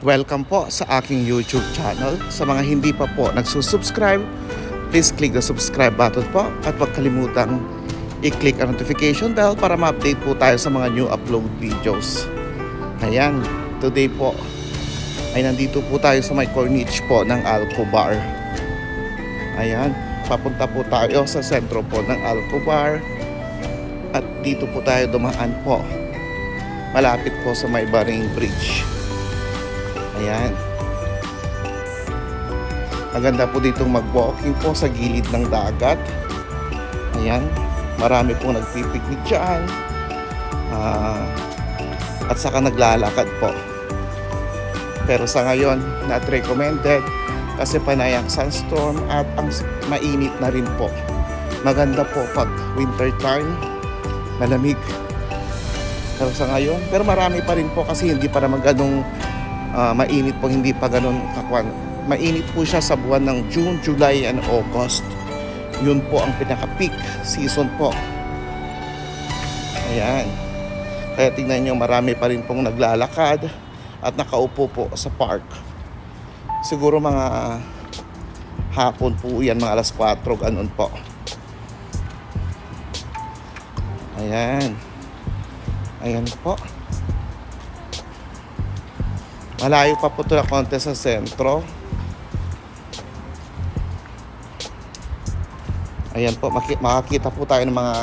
Welcome po sa aking YouTube channel. Sa mga hindi pa po nagsusubscribe, please click the subscribe button po at huwag kalimutang i-click ang notification bell para ma-update po tayo sa mga new upload videos. Ayan, today po ay nandito po tayo sa may corniche po ng Alcobar. Ayan, papunta po tayo sa sentro po ng Alcobar at dito po tayo dumaan po malapit po sa may Baring Bridge. Ayan. Maganda po dito mag-walking po sa gilid ng dagat. Ayan. Marami pong nagpipiknik dyan. Ah, at saka naglalakad po. Pero sa ngayon, not recommended kasi panay ang sunstorm at ang mainit na rin po. Maganda po pag winter time, malamig. Pero sa ngayon, pero marami pa rin po kasi hindi pa naman ganong ah, mainit po, hindi pa ganon kakwan. Mainit po siya sa buwan ng June, July, and August. Yun po ang pinaka-peak season po. Ayan. Kaya tingnan nyo, marami pa rin pong naglalakad at nakaupo po sa park. Siguro mga hapon po yan, mga alas 4, ganun po. Ayan. Ayan po. Malayo pa po ito na konti sa sentro. Ayan po, makakita po tayo ng mga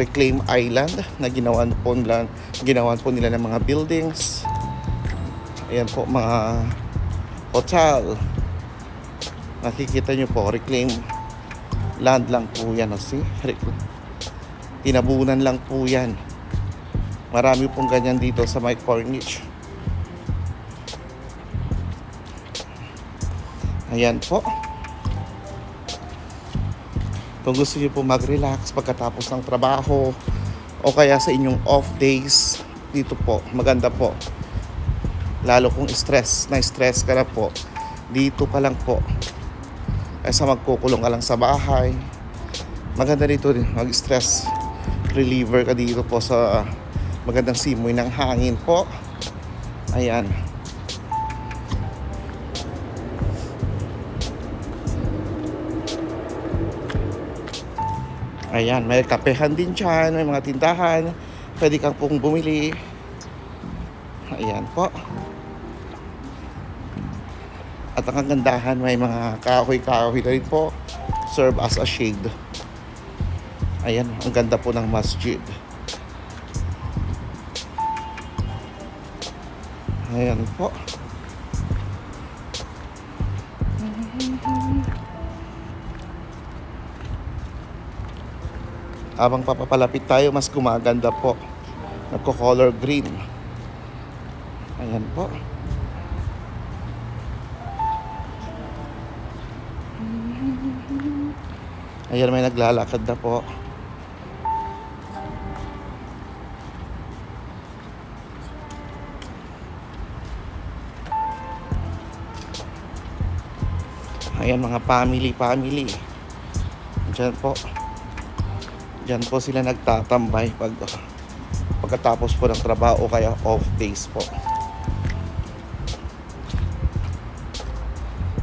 reclaim island na ginawan po nila, ginawan po nila ng mga buildings. Ayan po, mga hotel. Nakikita nyo po, reclaim land lang po yan. oh, See? Tinabunan lang po yan. Marami pong ganyan dito sa my Corniche. Ayan po. Kung gusto niyo po mag-relax pagkatapos ng trabaho o kaya sa inyong off days, dito po, maganda po. Lalo kung stress, na stress ka na po, dito ka lang po. Kaysa magkukulong ka lang sa bahay. Maganda dito rin, mag-stress reliever ka dito po sa magandang simoy ng hangin po. Ayan. Ayan, may kapehan din dyan, may mga tindahan. Pwede kang pong bumili. Ayan po. At ang kagandahan, may mga kahoy-kahoy na rin po. Serve as a shade. Ayan, ang ganda po ng masjid. Ayan po. Habang papapalapit tayo, mas gumaganda po. Nagko-color green. Ayan po. Ayan, may naglalakad na po. Ayan, mga family, family. Diyan po. Diyan po sila nagtatambay pag pagkatapos po ng trabaho kaya off days po.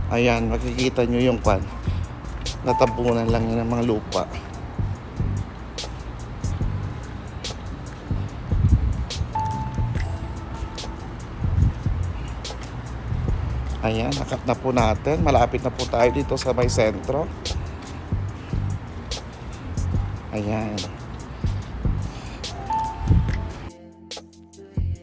Ayan, makikita nyo yung kwan. Natabunan lang yun ng mga lupa. Ayan, nakat na po natin. Malapit na po tayo dito sa may sentro. Ayan.